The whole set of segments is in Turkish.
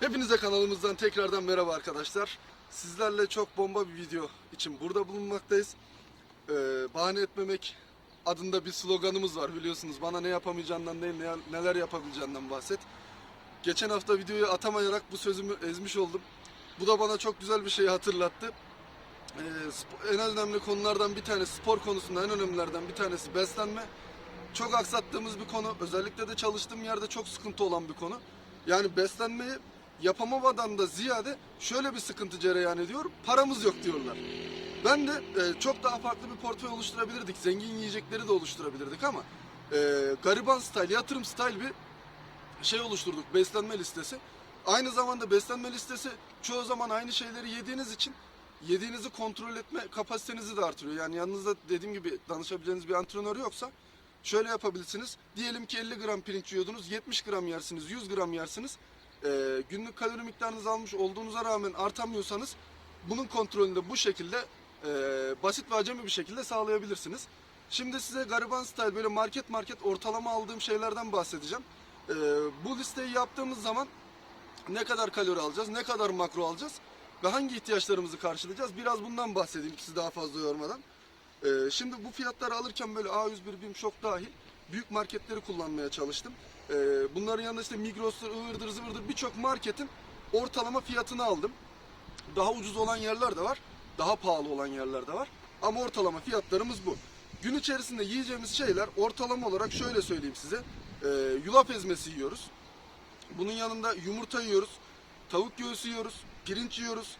Hepinize kanalımızdan tekrardan merhaba arkadaşlar. Sizlerle çok bomba bir video için burada bulunmaktayız. Ee, bahane etmemek adında bir sloganımız var biliyorsunuz. Bana ne yapamayacağından değil ne- neler yapabileceğinden bahset. Geçen hafta videoyu atamayarak bu sözümü ezmiş oldum. Bu da bana çok güzel bir şeyi hatırlattı. Ee, en önemli konulardan bir tanesi, spor konusunda en önemlilerden bir tanesi beslenme. Çok aksattığımız bir konu. Özellikle de çalıştığım yerde çok sıkıntı olan bir konu. Yani beslenmeyi yapamamadan da ziyade şöyle bir sıkıntı cereyan ediyor. Paramız yok diyorlar. Ben de e, çok daha farklı bir portföy oluşturabilirdik. Zengin yiyecekleri de oluşturabilirdik ama e, gariban style, yatırım style bir şey oluşturduk. Beslenme listesi. Aynı zamanda beslenme listesi çoğu zaman aynı şeyleri yediğiniz için yediğinizi kontrol etme kapasitenizi de artırıyor. Yani yanınızda dediğim gibi danışabileceğiniz bir antrenör yoksa şöyle yapabilirsiniz. Diyelim ki 50 gram pirinç yiyordunuz, 70 gram yersiniz, 100 gram yersiniz. Ee, günlük kalori miktarınızı almış olduğunuza rağmen artamıyorsanız bunun kontrolünü de bu şekilde e, basit ve acemi bir şekilde sağlayabilirsiniz. Şimdi size gariban style böyle market market ortalama aldığım şeylerden bahsedeceğim. Ee, bu listeyi yaptığımız zaman ne kadar kalori alacağız, ne kadar makro alacağız ve hangi ihtiyaçlarımızı karşılayacağız biraz bundan bahsedeyim sizi daha fazla yormadan. Ee, şimdi bu fiyatları alırken böyle A101, BİM, Şok dahil büyük marketleri kullanmaya çalıştım. Ee, bunların yanında işte Migros'tur, ıvırdır, zıvırdır birçok marketin ortalama fiyatını aldım. Daha ucuz olan yerler de var, daha pahalı olan yerler de var. Ama ortalama fiyatlarımız bu. Gün içerisinde yiyeceğimiz şeyler ortalama olarak şöyle söyleyeyim size. Ee, yulaf ezmesi yiyoruz. Bunun yanında yumurta yiyoruz, tavuk göğsü yiyoruz, pirinç yiyoruz,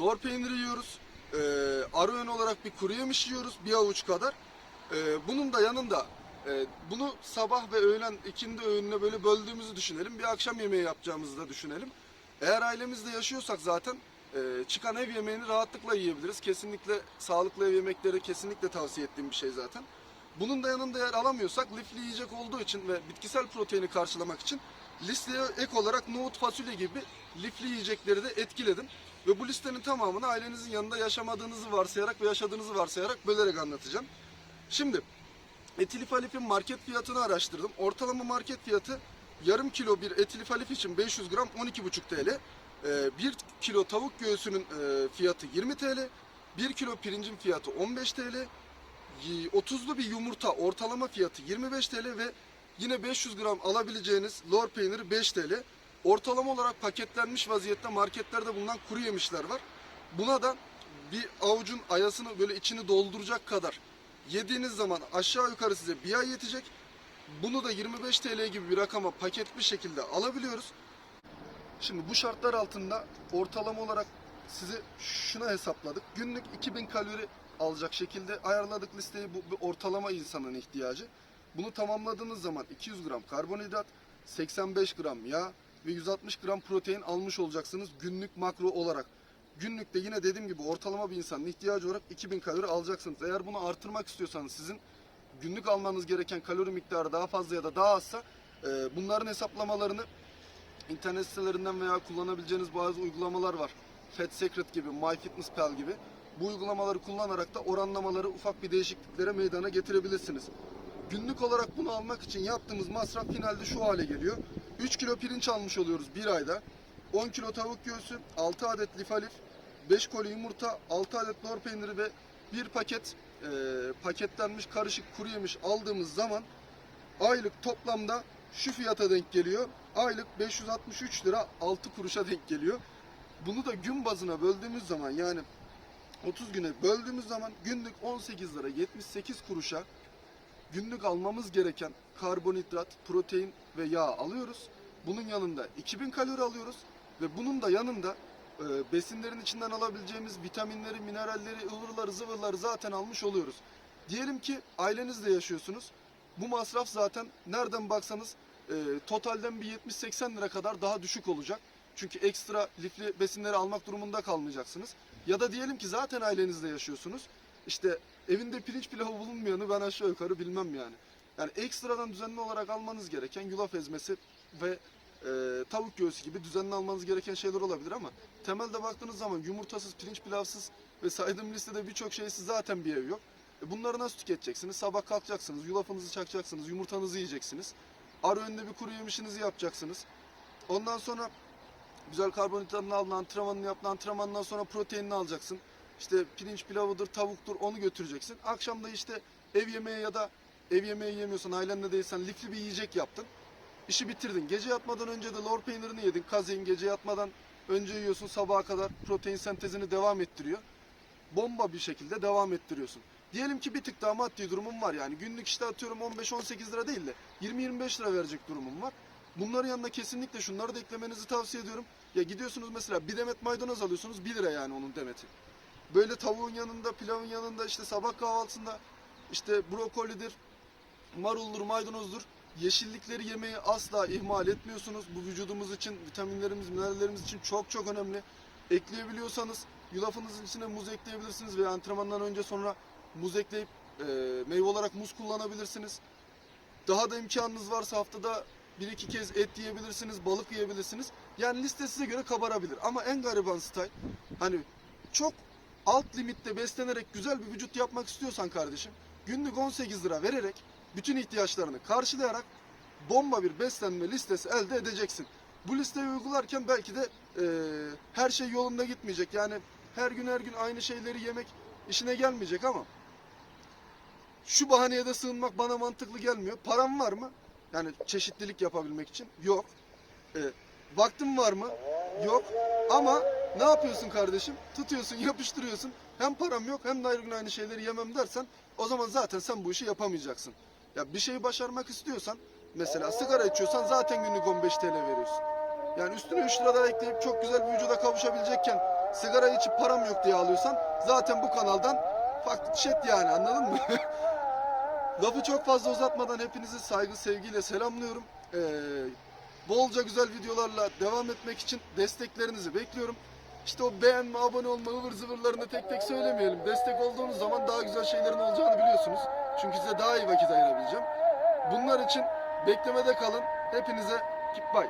lor peyniri yiyoruz, ee, ara öğün olarak bir kuru yemiş yiyoruz, bir avuç kadar. Ee, bunun da yanında e, bunu sabah ve öğlen ikindi öğününe böyle böldüğümüzü düşünelim. Bir akşam yemeği yapacağımızı da düşünelim. Eğer ailemizde yaşıyorsak zaten e, çıkan ev yemeğini rahatlıkla yiyebiliriz. Kesinlikle sağlıklı ev yemekleri kesinlikle tavsiye ettiğim bir şey zaten. Bunun da yanında eğer alamıyorsak lifli yiyecek olduğu için ve bitkisel proteini karşılamak için listeye ek olarak nohut fasulye gibi lifli yiyecekleri de etkiledim. Ve bu listenin tamamını ailenizin yanında yaşamadığınızı varsayarak ve yaşadığınızı varsayarak bölerek anlatacağım. Şimdi etilif alifin market fiyatını araştırdım. Ortalama market fiyatı yarım kilo bir etilif alif için 500 gram 12,5 TL. 1 kilo tavuk göğsünün e, fiyatı 20 TL. 1 kilo pirincin fiyatı 15 TL. Y- 30'lu bir yumurta ortalama fiyatı 25 TL ve yine 500 gram alabileceğiniz lor peyniri 5 TL. Ortalama olarak paketlenmiş vaziyette marketlerde bulunan kuru yemişler var. Buna da bir avucun ayasını böyle içini dolduracak kadar yediğiniz zaman aşağı yukarı size bir ay yetecek. Bunu da 25 TL gibi bir rakama paketli şekilde alabiliyoruz. Şimdi bu şartlar altında ortalama olarak size şuna hesapladık. Günlük 2000 kalori alacak şekilde ayarladık listeyi. Bu bir ortalama insanın ihtiyacı. Bunu tamamladığınız zaman 200 gram karbonhidrat, 85 gram yağ ve 160 gram protein almış olacaksınız günlük makro olarak. Günlükte yine dediğim gibi ortalama bir insanın ihtiyacı olarak 2000 kalori alacaksınız. Eğer bunu artırmak istiyorsanız sizin günlük almanız gereken kalori miktarı daha fazla ya da daha azsa e, bunların hesaplamalarını internet sitelerinden veya kullanabileceğiniz bazı uygulamalar var. Fat Secret gibi, MyFitnessPal gibi. Bu uygulamaları kullanarak da oranlamaları ufak bir değişikliklere meydana getirebilirsiniz. Günlük olarak bunu almak için yaptığımız masraf finalde şu hale geliyor. 3 kilo pirinç almış oluyoruz bir ayda. 10 kilo tavuk göğsü, 6 adet lif alif, 5 koli yumurta, 6 adet lor peyniri ve bir paket e, paketlenmiş karışık kuru yemiş aldığımız zaman aylık toplamda şu fiyata denk geliyor. Aylık 563 lira 6 kuruşa denk geliyor. Bunu da gün bazına böldüğümüz zaman yani 30 güne böldüğümüz zaman günlük 18 lira 78 kuruşa günlük almamız gereken karbonhidrat, protein ve yağ alıyoruz. Bunun yanında 2000 kalori alıyoruz ve bunun da yanında e, besinlerin içinden alabileceğimiz vitaminleri, mineralleri, ıvırları, zıvırları zaten almış oluyoruz. Diyelim ki ailenizle yaşıyorsunuz. Bu masraf zaten nereden baksanız e, totalden bir 70-80 lira kadar daha düşük olacak. Çünkü ekstra lifli besinleri almak durumunda kalmayacaksınız. Ya da diyelim ki zaten ailenizle yaşıyorsunuz. İşte evinde pirinç pilavı bulunmayanı ben aşağı yukarı bilmem yani. Yani ekstradan düzenli olarak almanız gereken yulaf ezmesi ve e, tavuk göğsü gibi düzenli almanız gereken şeyler olabilir ama temelde baktığınız zaman yumurtasız, pirinç pilavsız ve saydığım listede birçok şeysiz zaten bir ev yok. E bunları nasıl tüketeceksiniz? Sabah kalkacaksınız, yulafınızı çakacaksınız, yumurtanızı yiyeceksiniz. Ara önde bir kuru yemişinizi yapacaksınız. Ondan sonra Güzel karbonhidratını aldın, antrenmanını yaptın, antrenmandan sonra proteinini alacaksın. İşte pirinç pilavıdır, tavuktur onu götüreceksin. Akşam da işte ev yemeği ya da ev yemeği yemiyorsan, ailenle değilsen lifli bir yiyecek yaptın. İşi bitirdin. Gece yatmadan önce de lor peynirini yedin. Kazein gece yatmadan önce yiyorsun sabaha kadar protein sentezini devam ettiriyor. Bomba bir şekilde devam ettiriyorsun. Diyelim ki bir tık daha maddi durumum var yani günlük işte atıyorum 15-18 lira değil de 20-25 lira verecek durumum var. Bunların yanında kesinlikle şunları da eklemenizi tavsiye ediyorum. Ya gidiyorsunuz mesela bir demet maydanoz alıyorsunuz 1 lira yani onun demeti. Böyle tavuğun yanında, pilavın yanında işte sabah kahvaltısında işte brokolidir, maruldur, maydanozdur. Yeşillikleri yemeyi asla ihmal etmiyorsunuz. Bu vücudumuz için, vitaminlerimiz, minerallerimiz için çok çok önemli. Ekleyebiliyorsanız yulafınızın içine muz ekleyebilirsiniz veya antrenmandan önce sonra muz ekleyip e, meyve olarak muz kullanabilirsiniz. Daha da imkanınız varsa haftada bir iki kez et yiyebilirsiniz, balık yiyebilirsiniz. Yani liste size göre kabarabilir. Ama en gariban style hani çok alt limitte beslenerek güzel bir vücut yapmak istiyorsan kardeşim günlük 18 lira vererek bütün ihtiyaçlarını karşılayarak bomba bir beslenme listesi elde edeceksin. Bu listeyi uygularken belki de e, her şey yolunda gitmeyecek. Yani her gün her gün aynı şeyleri yemek işine gelmeyecek ama şu bahaneye de sığınmak bana mantıklı gelmiyor. Param var mı? Yani çeşitlilik yapabilmek için. Yok. E, vaktim var mı? Yok. Ama ne yapıyorsun kardeşim? Tutuyorsun, yapıştırıyorsun. Hem param yok hem de her gün aynı şeyleri yemem dersen o zaman zaten sen bu işi yapamayacaksın. Ya bir şeyi başarmak istiyorsan mesela sigara içiyorsan zaten günlük 15 TL veriyorsun. Yani üstüne 3 lira daha ekleyip çok güzel bir vücuda kavuşabilecekken sigara içip param yok diye alıyorsan zaten bu kanaldan farklı shit yani anladın mı? Lafı çok fazla uzatmadan hepinizi saygı sevgiyle selamlıyorum. Ee, bolca güzel videolarla devam etmek için desteklerinizi bekliyorum. İşte o beğenme, abone olma ıvır zıvırlarını tek tek söylemeyelim. Destek olduğunuz zaman daha güzel şeylerin olacağını biliyorsunuz. Çünkü size daha iyi vakit ayırabileceğim. Bunlar için beklemede kalın. Hepinize bay.